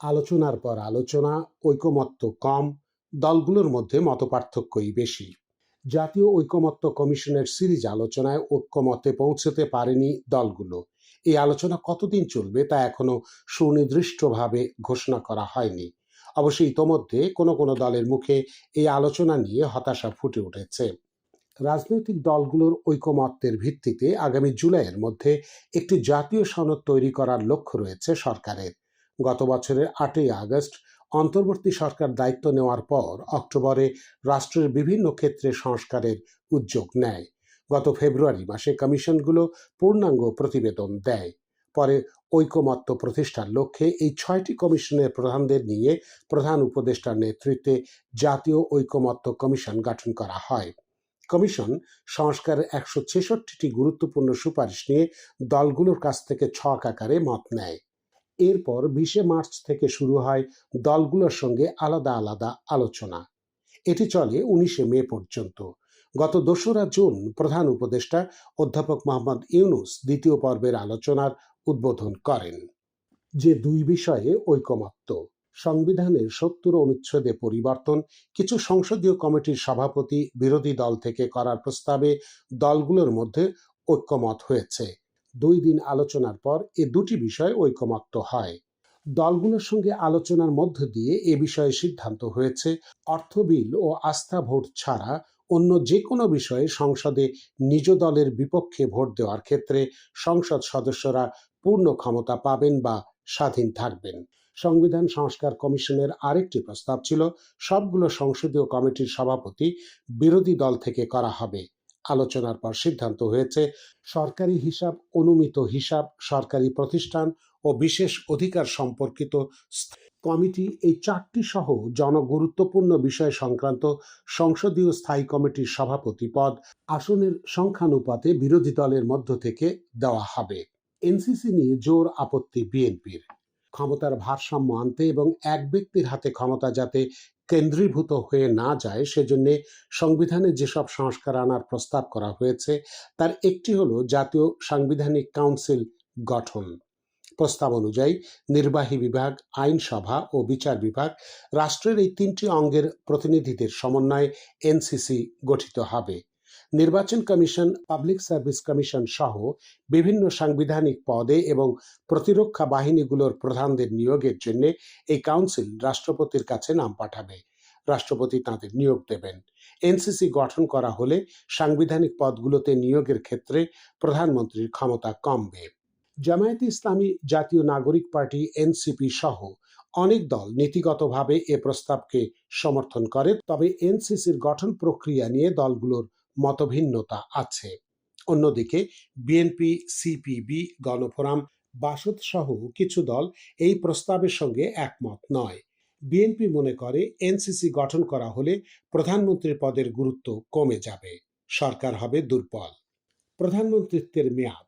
আলোচনার পর আলোচনা, ঐকমত্য কম, দলগুলোর মধ্যে মতপার্থক্যই বেশি। জাতীয় ঐকমত্য কমিশনের সিরিজ আলোচনায় ঐক্যমতে পৌঁছতে পারেনি দলগুলো। এই আলোচনা কতদিন চলবে তা এখনও সুনির্দিষ্টভাবে ঘোষণা করা হয়নি। অবশ্য ইতোমধ্যে কোনো কোনো দলের মুখে এই আলোচনা নিয়ে হতাশা ফুটে উঠেছে। রাজনৈতিক দলগুলোর ঐকমত্যের ভিত্তিতে আগামী জুলাইয়ের মধ্যে একটি জাতীয় সনদ তৈরি করার লক্ষ্য রয়েছে সরকারের। গত বছরের আটই আগস্ট অন্তর্বর্তী সরকার দায়িত্ব নেওয়ার পর অক্টোবরে রাষ্ট্রের বিভিন্ন ক্ষেত্রে সংস্কারের উদ্যোগ নেয়। গত ফেব্রুয়ারি মাসে কমিশনগুলো পূর্ণাঙ্গ প্রতিবেদন দেয়। পরে ঐকমত্য প্রতিষ্ঠার লক্ষ্যে এই ছয়টি কমিশনের প্রধানদের নিয়ে প্রধান উপদেষ্টার নেতৃত্বে জাতীয় ঐকমত্য কমিশন গঠন করা হয়। কমিশন সংস্কারের একশো ছেষট্টিটি গুরুত্বপূর্ণ সুপারিশ নিয়ে দলগুলোর কাছ থেকে ছক আকারে মত নেয়। এরপর বিশে মার্চ থেকে শুরু হয় দলগুলোর সঙ্গে আলাদা আলাদা আলোচনা। এটি চলে উনিশে মে পর্যন্ত। গত দোসরা জুন প্রধান উপদেষ্টা অধ্যাপক মোহাম্মদ ইউনুস দ্বিতীয় পর্বের আলোচনার উদ্বোধন করেন। যে দুই বিষয়ে ঐকমত্য, সংবিধানের সত্তর অনুচ্ছেদে পরিবর্তন, কিছু সংসদীয় কমিটির সভাপতি বিরোধী দল থেকে করার প্রস্তাবে দলগুলোর মধ্যে ঐক্যমত হয়েছে। দুই দিন আলোচনার পর এ দুটি বিষয় ঐকমত্য হয়। দলগুলোর সঙ্গে আলোচনার মধ্য দিয়ে এ বিষয়ে সিদ্ধান্ত হয়েছে, অর্থ বিল ও আস্থা ভোট ছাড়া অন্য যে কোনো বিষয়ে সংসদে নিজ দলের বিপক্ষে ভোট দেওয়ার ক্ষেত্রে সংসদ সদস্যরা পূর্ণ ক্ষমতা পাবেন বা স্বাধীন থাকবেন। সংবিধান সংস্কার কমিশনের আরেকটি প্রস্তাব ছিল, সবগুলো সংসদীয় কমিটির সভাপতি বিরোধী দল থেকে করা হবে। আলোচনার পর সিদ্ধান্ত হয়েছে, সরকারি হিসাব, অনুমিত হিসাব, সরকারি প্রতিষ্ঠান ও বিশেষ অধিকার সম্পর্কিত কমিটি এই চারটি সহ জনগুরুত্বপূর্ণ বিষয় সংক্রান্ত সংসদীয় স্থায়ী কমিটির সভাপতি পদ আসনের সংখ্যানুপাতে বিরোধী দলের মধ্য থেকে দেওয়া হবে। এনসিসি নিয়ে জোর আপত্তি বিএনপির। ক্ষমতার ভারসাম্য আনতে এবং এক ব্যক্তির হাতে ক্ষমতা যাতে কেন্দ্রীভূত হয়ে না যায়, সেজন্য সংবিধানে যেসব সংস্কার আনার প্রস্তাব করা হয়েছে, তার একটি হল জাতীয় সাংবিধানিক কাউন্সিল গঠন। প্রস্তাব অনুযায়ী নির্বাহী বিভাগ, আইনসভা ও বিচার বিভাগ রাষ্ট্রের এই তিনটি অঙ্গের প্রতিনিধিদের সমন্বয়ে এনসিসি গঠিত হবে। নির্বাচন কমিশন, পাবলিক সার্ভিস কমিশন সহ বিভিন্ন সাংবিধানিক পদে এবং প্রতিরক্ষা বাহিনীগুলোর প্রধানদের নিয়োগের জন্য এই কাউন্সিল রাষ্ট্রপতির কাছে নাম পাঠাবে। রাষ্ট্রপতি তাঁদের নিয়োগ দেবেন। এনসিসি গঠন করা হলে সাংবিধানিক পদগুলোতে নিয়োগের ক্ষেত্রে প্রধানমন্ত্রীর ক্ষমতা কমবে। জামায়াতে ইসলামী জাতীয় নাগরিক পার্টি, এনসিপি সহ অনেক দল নীতিগতভাবে এ প্রস্তাবকে সমর্থন করে, তবে এনসিসির গঠন প্রক্রিয়া নিয়ে দলগুলোর মতভিন্নতা আছে। অন্যদিকে বিএনপি সিপিবি গণফোরাম বাসদ সহ কিছু দল এই প্রস্তাবের সঙ্গে একমত নয়। বিএনপি মনে করে এনসিসি গঠন করা হলে প্রধানমন্ত্রীর পদের গুরুত্ব কমে যাবে। সরকার হবে দুর্বল। প্রধানমন্ত্রিত্বের মেয়াদ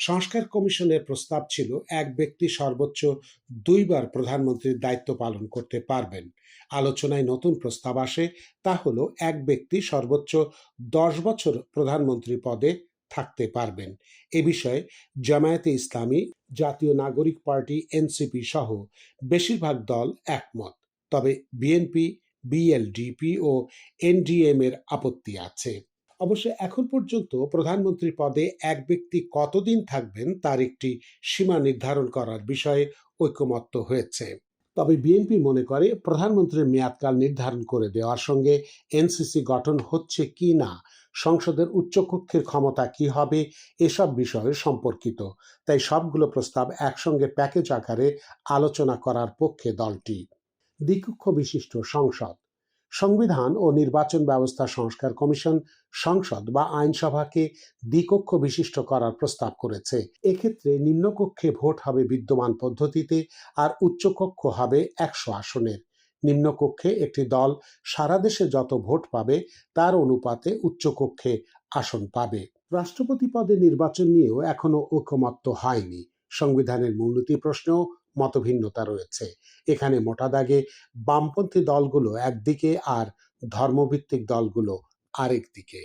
সংস্কার কমিশনের প্রস্তাব ছিল, এক ব্যক্তি সর্বোচ্চ দুইবার প্রধানমন্ত্রীর দায়িত্ব পালন করতে পারবেন। আলোচনায় নতুন প্রস্তাব আসে, তা হল এক ব্যক্তি সর্বোচ্চ দশ বছর প্রধানমন্ত্রী পদে থাকতে পারবেন। এ বিষয়ে জামায়াতে ইসলামী, জাতীয় নাগরিক পার্টি, এনসিপি সহ বেশিরভাগ দল একমত। তবে বিএনপি, বিএলডিপি ও এনডিএম এর আপত্তি আছে। অবশ্য এখন পর্যন্ত প্রধানমন্ত্রী পদে এক ব্যক্তি কতদিন থাকবেন তার একটি সীমা নির্ধারণ করার বিষয়ে ঐকমত্য হয়েছে। তবে বিএনপি মনে করে প্রধানমন্ত্রীর মেয়াদকাল নির্ধারণ করে দেওয়ার সঙ্গে এনসিসি গঠন হচ্ছে কি না, সংসদের উচ্চকক্ষের ক্ষমতা কি হবে, এসব বিষয়ে সম্পর্কিত। তাই সবগুলো প্রস্তাব একসঙ্গে প্যাকেজ আকারে আলোচনা করার পক্ষে দলটি। দ্বিকক্ষ বিশিষ্ট সংসদ। সংবিধান ও নির্বাচন ব্যবস্থা সংস্কার কমিশন, সংসদ বা আইনসভাকে দ্বিকক্ষ বিশিষ্ট করার প্রস্তাব করেছে। এক্ষেত্রে নিম্নকক্ষে ভোট হবে বিদ্যমান পদ্ধতিতে আর উচ্চকক্ষ হবে একশো আসনের। নিম্নকক্ষে একটি দল সারা দেশে যত ভোট পাবে তার অনুপাতে উচ্চকক্ষে আসন পাবে। রাষ্ট্রপতি পদে নির্বাচন নিয়েও এখনও ঐকমত্য হয়নি। সংবিধানের মূলনীতি প্রশ্নেও মতভিন্নতা রয়েছে। এখানে মোটা দাগে বামপন্থী দলগুলো একদিকে আর ধর্মভিত্তিক দলগুলো আরেক দিকে